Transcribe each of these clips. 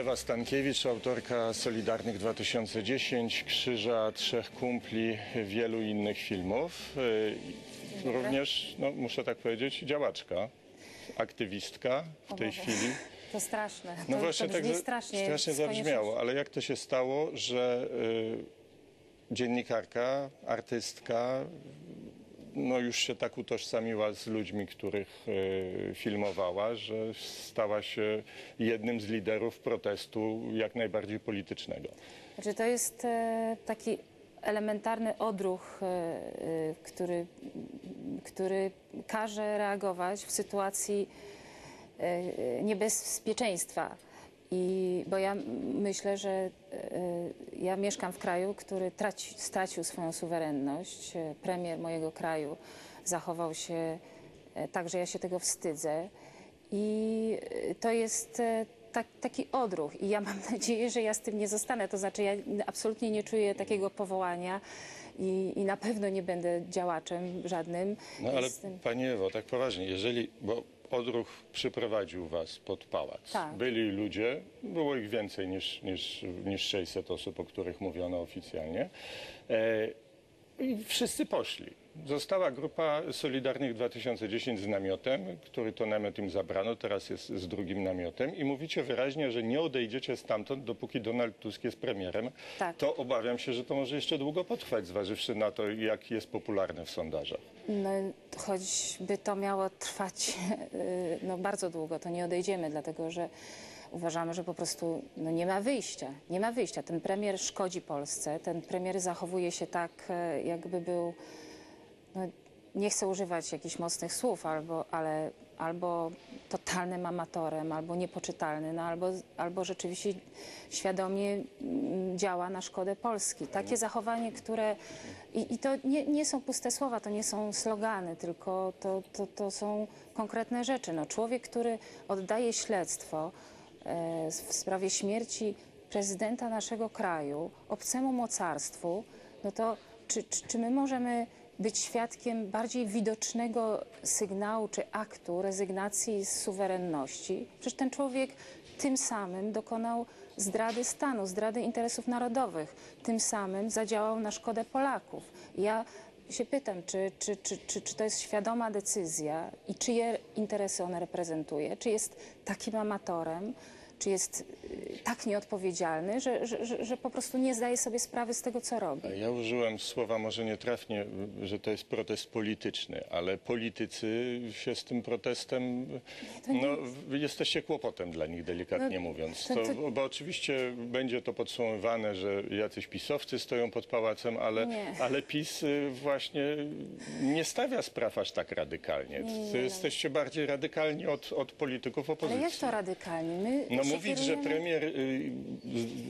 Ewa Stankiewicz, autorka Solidarnych 2010, Krzyża, Trzech Kumpli, wielu innych filmów. Y, Również, no, muszę tak powiedzieć, działaczka, aktywistka w tej chwili. To straszne. No to, właśnie to tak strasznie. strasznie zabrzmiało, ale jak to się stało, że y, dziennikarka, artystka, no już się tak utożsamiła z ludźmi, których y, filmowała, że stała się jednym z liderów protestu jak najbardziej politycznego. Znaczy, to jest e, taki elementarny odruch, e, e, który, który każe reagować w sytuacji e, niebezpieczeństwa. I, bo ja myślę, że e, ja mieszkam w kraju, który traci, stracił swoją suwerenność. E, Premier mojego kraju zachował się e, tak, że ja się tego wstydzę. I to jest tak, taki odruch. I ja mam nadzieję, że ja z tym nie zostanę. To znaczy, ja absolutnie nie czuję takiego powołania i, i na pewno nie będę działaczem żadnym. No ale Pani Ewo, tak poważnie, jeżeli, bo odruch przyprowadził Was pod pałac. Tak. Byli ludzie, było ich więcej niż, niż, niż 600 osób, o których mówiono oficjalnie. E, I wszyscy poszli. Została grupa Solidarnych 2010 z namiotem, który to namiot im zabrano, teraz jest z drugim namiotem i mówicie wyraźnie, że nie odejdziecie stamtąd, dopóki Donald Tusk jest premierem. Tak. To obawiam się, że to może jeszcze długo potrwać, zważywszy na to, jak jest popularny w sondażach. No, choćby to miało trwać no, bardzo długo, to nie odejdziemy, dlatego że uważamy, że po prostu no, nie ma wyjścia. Nie ma wyjścia. Ten premier szkodzi Polsce, ten premier zachowuje się tak, e, jakby był, no, nie chcę używać jakichś mocnych słów, albo, ale, albo totalnym amatorem, albo niepoczytalny, no, albo, albo rzeczywiście świadomie mm, działa na szkodę Polski. Takie zachowanie, które... I, i to nie, nie są puste słowa, to nie są slogany, tylko to, to, to są konkretne rzeczy. No, człowiek, który oddaje śledztwo e, w sprawie śmierci prezydenta naszego kraju obcemu mocarstwu, no to czy, czy, czy my możemy być świadkiem bardziej widocznego sygnału czy aktu rezygnacji z suwerenności? Przecież ten człowiek tym samym dokonał zdrady stanu, zdrady interesów narodowych. Tym samym zadziałał na szkodę Polaków. Ja się pytam, czy, czy, czy, czy, czy to jest świadoma decyzja i czyje interesy on reprezentuje? Czy jest takim amatorem? Czy jest y, tak nieodpowiedzialny, że, że, że, po prostu nie zdaje sobie sprawy z tego, co robi? Ja użyłem słowa może nietrafnie, że to jest protest polityczny, ale politycy się z tym protestem, no, wy jesteście kłopotem dla nich, delikatnie No, mówiąc. to- To, to- Bo oczywiście będzie to podsumowane, że jacyś pisowcy stoją pod pałacem, ale, Nie. ale PiS y, właśnie nie stawia spraw aż tak radykalnie. Nie, nie, no. jesteście bardziej radykalni od, od polityków Ale opozycji. jak to radykalnie? My No mówić, że premier y,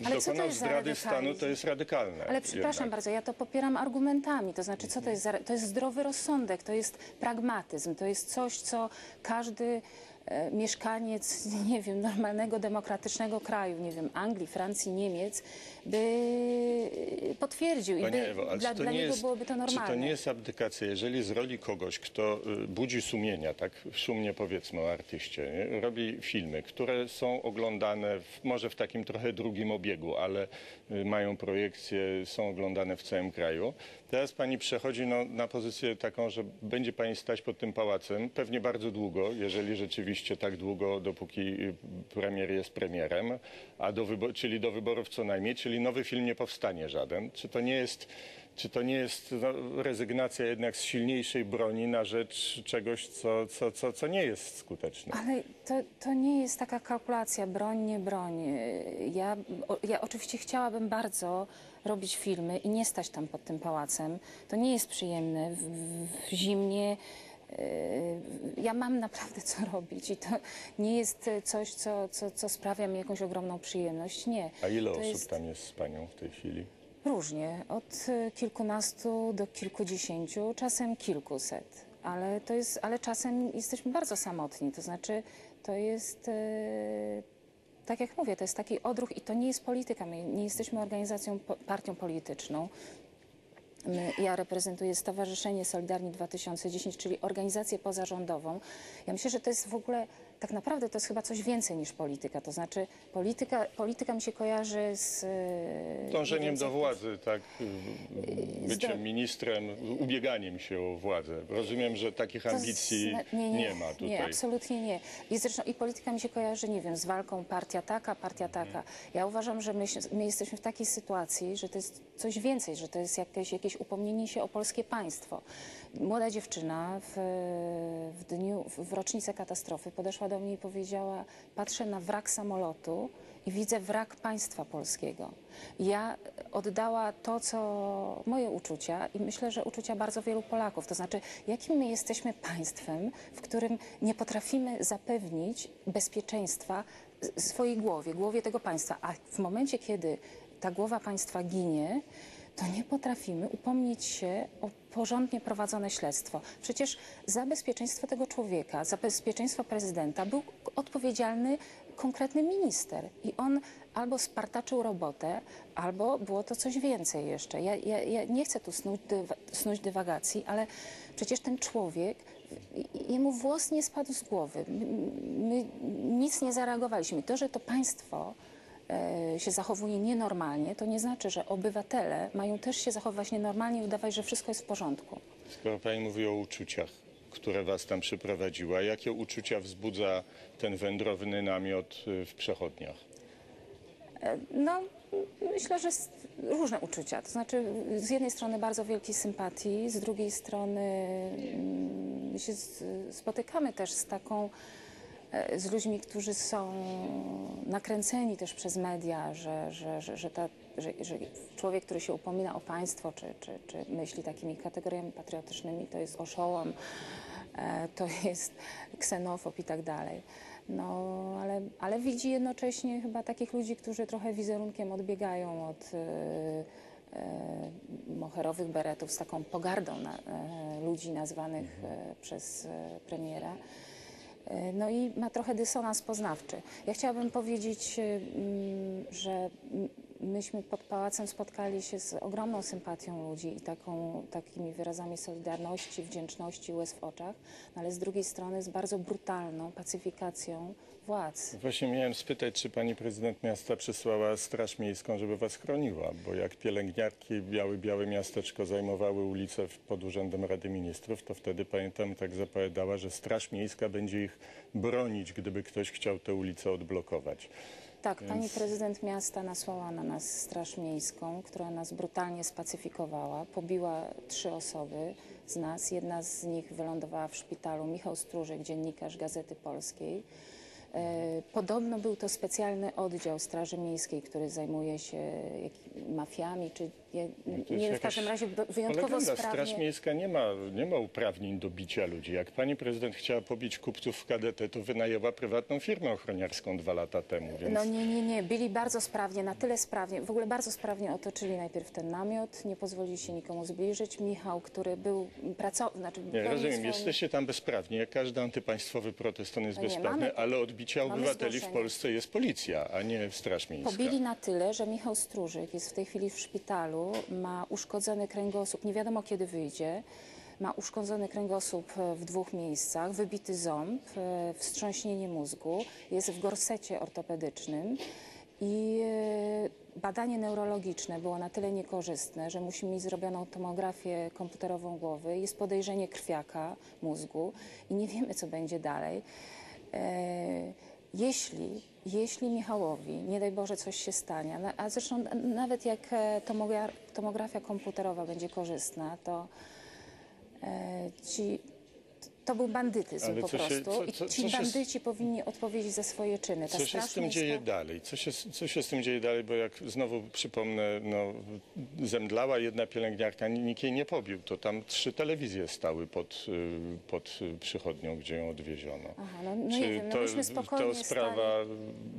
Ale dokonał zdrady stanu, to jest radykalne. Ale przepraszam jednak. bardzo, ja to popieram argumentami. To znaczy, co to jest? Za, to jest zdrowy rozsądek, to jest pragmatyzm, to jest coś, co każdy mieszkaniec, nie wiem, normalnego, demokratycznego kraju, nie wiem, Anglii, Francji, Niemiec, by potwierdził i Panie by, Ewo, ale dla, czy to dla nie niego jest, byłoby to Czy normalne. to nie jest abdykacja, jeżeli z roli kogoś, kto y, budzi sumienia, tak szumnie powiedzmy o artyście, nie? robi filmy, które są oglądane w, może w takim trochę drugim obiegu, ale y, mają projekcje, są oglądane w całym kraju. Teraz pani przechodzi no, na pozycję taką, że będzie pani stać pod tym pałacem pewnie bardzo długo, jeżeli rzeczywiście tak długo, dopóki y, premier jest premierem, a do czyli do wyborów co najmniej, czyli nowy film nie powstanie żaden. Czy to nie jest, czy to nie jest rezygnacja jednak z silniejszej broni na rzecz czegoś, co, co, co, co nie jest skuteczne? Ale to, to nie jest taka kalkulacja, broń, nie broń. Ja, ja oczywiście chciałabym bardzo robić filmy i nie stać tam pod tym pałacem. To nie jest przyjemne. W, w, zimnie yy, ja mam naprawdę co robić i to nie jest coś, co, co, co sprawia mi jakąś ogromną przyjemność. Nie. A ile to osób jest tam jest z panią w tej chwili? Różnie, od e, kilkunastu do kilkudziesięciu, czasem kilkuset. Ale, to jest, ale czasem jesteśmy bardzo samotni, to znaczy to jest, e, tak jak mówię, to jest taki odruch i to nie jest polityka. My nie jesteśmy organizacją, partią polityczną. My, ja reprezentuję Stowarzyszenie Solidarni 2010, czyli organizację pozarządową. Ja myślę, że to jest w ogóle tak naprawdę to jest chyba coś więcej niż polityka. To znaczy polityka, polityka mi się kojarzy z... e, nie Dążeniem do z- władzy, tak, z byciem do- ministrem, ubieganiem się o władzę. Rozumiem, że takich ambicji zna- nie, ma tutaj. Nie, absolutnie nie. I zresztą i polityka mi się kojarzy, nie wiem, z walką partia taka, partia taka. Ja uważam, że my, my jesteśmy w takiej sytuacji, że to jest coś więcej, że to jest jakieś, jakieś upomnienie się o polskie państwo. Młoda dziewczyna w, w dniu, w rocznicę katastrofy podeszła do mnie i powiedziała, patrzę na wrak samolotu i widzę wrak państwa polskiego. Ja oddała to, co moje uczucia i myślę, że uczucia bardzo wielu Polaków. To znaczy, jakim my jesteśmy państwem, w którym nie potrafimy zapewnić bezpieczeństwa swojej głowie, głowie tego państwa. A w momencie, kiedy ta głowa państwa ginie, to nie potrafimy upomnieć się o porządnie prowadzone śledztwo. Przecież za bezpieczeństwo tego człowieka, za bezpieczeństwo prezydenta był odpowiedzialny konkretny minister. I on albo spartaczył robotę, albo było to coś więcej jeszcze. Ja, ja, ja nie chcę tu snuć, dywa, snuć dywagacji, ale przecież ten człowiek, jemu włos nie spadł z głowy. My, my nic nie zareagowaliśmy. To, że to państwo się zachowuje nienormalnie, to nie znaczy, że obywatele mają też się zachowywać nienormalnie i udawać, że wszystko jest w porządku. Skoro pani mówi o uczuciach, które was tam przyprowadziła, jakie uczucia wzbudza ten wędrowny namiot y, w przechodniach? No, myślę, że różne uczucia. To znaczy, z jednej strony bardzo wielkiej sympatii, z drugiej strony mm, się spotykamy też z taką, e, z ludźmi, którzy są nakręceni też przez media, że, że, że, że, ta, że, że człowiek, który się upomina o państwo, czy, czy, czy myśli takimi kategoriami patriotycznymi, to jest oszołom, e, to jest ksenofob i tak dalej. No, ale, ale widzi jednocześnie chyba takich ludzi, którzy trochę wizerunkiem odbiegają od e, e, moherowych beretów z taką pogardą na, e, ludzi nazwanych e, przez e, premiera. E, No i ma trochę dysonans poznawczy. Ja chciałabym powiedzieć, e, mm, że m- myśmy pod pałacem spotkali się z ogromną sympatią ludzi i taką, takimi wyrazami solidarności, wdzięczności, łez w oczach, no ale z drugiej strony z bardzo brutalną pacyfikacją władz. Właśnie miałem spytać, czy pani prezydent miasta przysłała Straż Miejską, żeby was chroniła, bo jak pielęgniarki białe, białe miasteczko zajmowały ulicę pod Urzędem Rady Ministrów, to wtedy pamiętam tak zapowiadała, że Straż Miejska będzie ich bronić, gdyby ktoś chciał tę ulicę odblokować. Tak, pani Więc- prezydent miasta nasłała na nas Straż Miejską, która nas brutalnie spacyfikowała. Pobiła trzy osoby z nas. Jedna z nich wylądowała w szpitalu. Michał Stróżek, dziennikarz Gazety Polskiej. E, Podobno był to specjalny oddział Straży Miejskiej, który zajmuje się mafiami, czy je, jest nie w każdym razie wyjątkowo sprawnie. Straż Miejska nie ma, nie ma uprawnień do bicia ludzi. Jak pani prezydent chciała pobić kupców w KDT, to wynajęła prywatną firmę ochroniarską dwa lata temu, więc... No nie, nie, nie. Byli bardzo sprawnie, na tyle sprawnie, w ogóle bardzo sprawnie otoczyli najpierw ten namiot, nie pozwolili się nikomu zbliżyć. Michał, który był pracował, znaczy Nie, rozumiem, swoją- jesteście tam bezprawni. Jak każdy antypaństwowy protest, on jest No nie, bezprawny, mamy- ale odbicia mamy obywateli w. Polsce jest policja, a nie Straż Miejska. Pobili na tyle, że Michał Stróżyk jest w tej chwili w szpitalu, ma uszkodzony kręgosłup, nie wiadomo kiedy wyjdzie. Ma uszkodzony kręgosłup e, w dwóch miejscach, wybity ząb, e, wstrząśnienie mózgu, jest w gorsecie ortopedycznym i e, badanie neurologiczne było na tyle niekorzystne, że musi mieć zrobioną tomografię komputerową głowy. Jest podejrzenie krwiaka mózgu i nie wiemy, co będzie dalej. Jeśli, jeśli Michałowi, nie daj Boże, coś się stanie, a zresztą nawet jak e, tomogra- tomografia komputerowa będzie korzystna, to e, ci, to był bandytyzm Ale po co się- prostu co- i co- ci co się- bandyci powinni odpowiedzieć za swoje czyny. Ta Co się z tym dzieje dalej? Co się, co się z tym dzieje dalej? Bo jak znowu przypomnę, no, zemdlała jedna pielęgniarka, nikt jej nie pobił. To tam trzy telewizje stały pod, y, pod y, przychodnią, gdzie ją odwieziono. Aha, no, no Czy nie wiem, no to, myśmy spokojnie to sprawa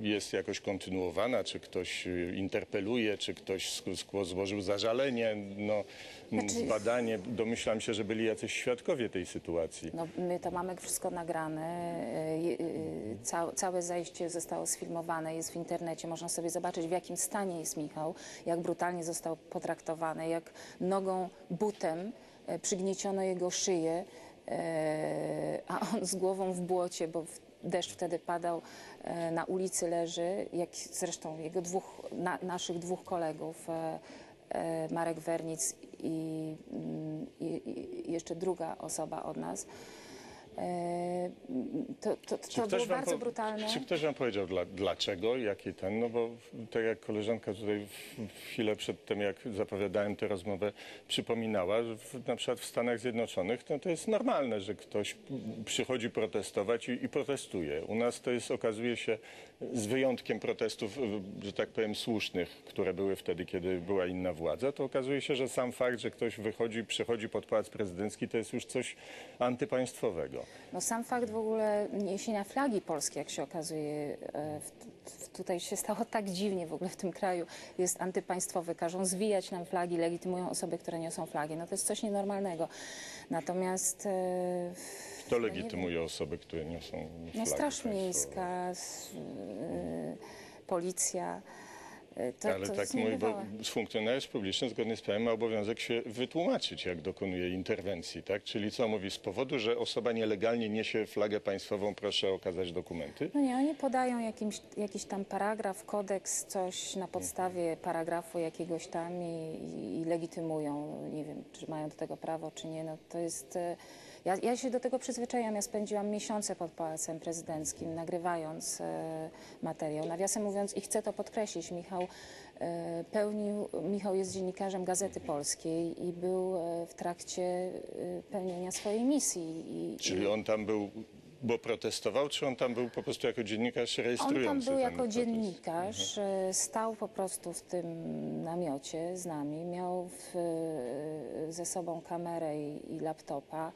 jest jakoś kontynuowana? Czy ktoś y, interpeluje? Czy ktoś sk- sk- złożył zażalenie? No, m, Znaczy- Badanie. Domyślam się, że byli jacyś świadkowie tej sytuacji. No, my to mamy wszystko nagrane. je- e, Ca, całe zajście zostało sfilmowane, jest w internecie. Można sobie zobaczyć, w jakim stanie jest Michał, jak brutalnie został potraktowany, jak nogą, butem e, przygnieciono jego szyję, e, a on z głową w błocie, bo deszcz wtedy padał, e, na ulicy leży, jak zresztą jego dwóch, na, naszych dwóch kolegów, Marek Wernic i, mm, i, i jeszcze druga osoba od nas. E, To, to, to było wam bardzo po- brutalne. Czy ktoś wam powiedział dla, dlaczego, jaki ten? No bo tak jak koleżanka tutaj chwilę przed tym, jak zapowiadałem tę rozmowę, przypominała, że w, na przykład w Stanach Zjednoczonych no to jest normalne, że ktoś przychodzi protestować i, i protestuje. U nas to jest, okazuje się, z wyjątkiem protestów, y, że tak powiem, słusznych, które były wtedy, kiedy była inna władza, to okazuje się, że sam fakt, że ktoś wychodzi, przychodzi pod pałac prezydencki, to jest już coś antypaństwowego. No sam fakt w ogóle niesienia flagi polskiej, jak się okazuje, e, w, tutaj się stało tak dziwnie w ogóle w tym kraju, jest antypaństwowy, każą zwijać nam flagi, legitymują osoby, które niosą flagi. No to jest coś nienormalnego. Natomiast e, Kto legitymuje osoby, które niosą flagi no, Straż? Miejska, e, policja, to, Ale to tak mówi, bo funkcjonariusz publiczny zgodnie z prawem ma obowiązek się wytłumaczyć, jak dokonuje interwencji, tak? Czyli co mówi, z powodu, że osoba nielegalnie niesie flagę państwową, proszę okazać dokumenty. No nie, oni podają jakimś, jakiś tam paragraf, kodeks, coś na podstawie paragrafu jakiegoś tam i, i, i legitymują. Nie wiem, czy mają do tego prawo, czy nie. No to jest... e, Ja, ja się do tego przyzwyczaiłam. Ja spędziłam miesiące pod Pałacem Prezydenckim, nagrywając e, materiał. Nawiasem mówiąc, i chcę to podkreślić, Michał e, pełnił, Michał jest dziennikarzem Gazety Polskiej i był e, w trakcie e, pełnienia swojej misji. I, Czyli on tam był, bo protestował, czy on tam był po prostu jako dziennikarz On rejestrujący tam był jako protest? dziennikarz, e, stał po prostu w tym namiocie z nami, miał w, ze sobą kamerę i, i laptopa,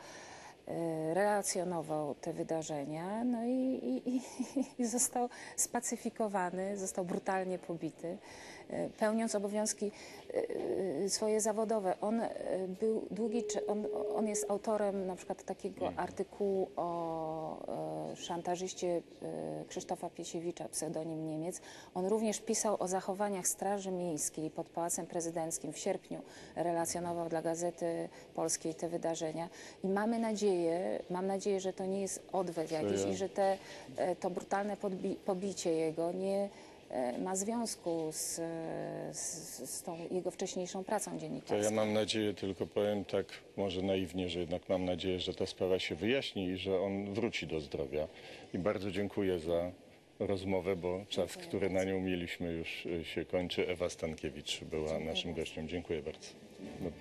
relacjonował te wydarzenia, no i, i, i, został spacyfikowany, został brutalnie pobity, e, pełniąc obowiązki e, swoje zawodowe. On e, był długi, on, on jest autorem na przykład takiego artykułu o e, szantażyście Krzysztofa Piesiewicza, pseudonim Niemiec. On również pisał o zachowaniach Straży Miejskiej pod Pałacem Prezydenckim. W sierpniu relacjonował dla Gazety Polskiej te wydarzenia i mamy nadzieję, mam nadzieję, że to nie jest odwet jakiś ja- i że te, to brutalne pobicie jego nie ma związku z, z, z tą jego wcześniejszą pracą To dziennikarską. ja mam nadzieję, tylko powiem tak może naiwnie, że jednak mam nadzieję, że ta sprawa się wyjaśni i że on wróci do zdrowia. I bardzo dziękuję za rozmowę, bo czas, który na nią mieliśmy już y, się kończy. Ewa Stankiewicz była naszym gościem. Dziękuję bardzo. No.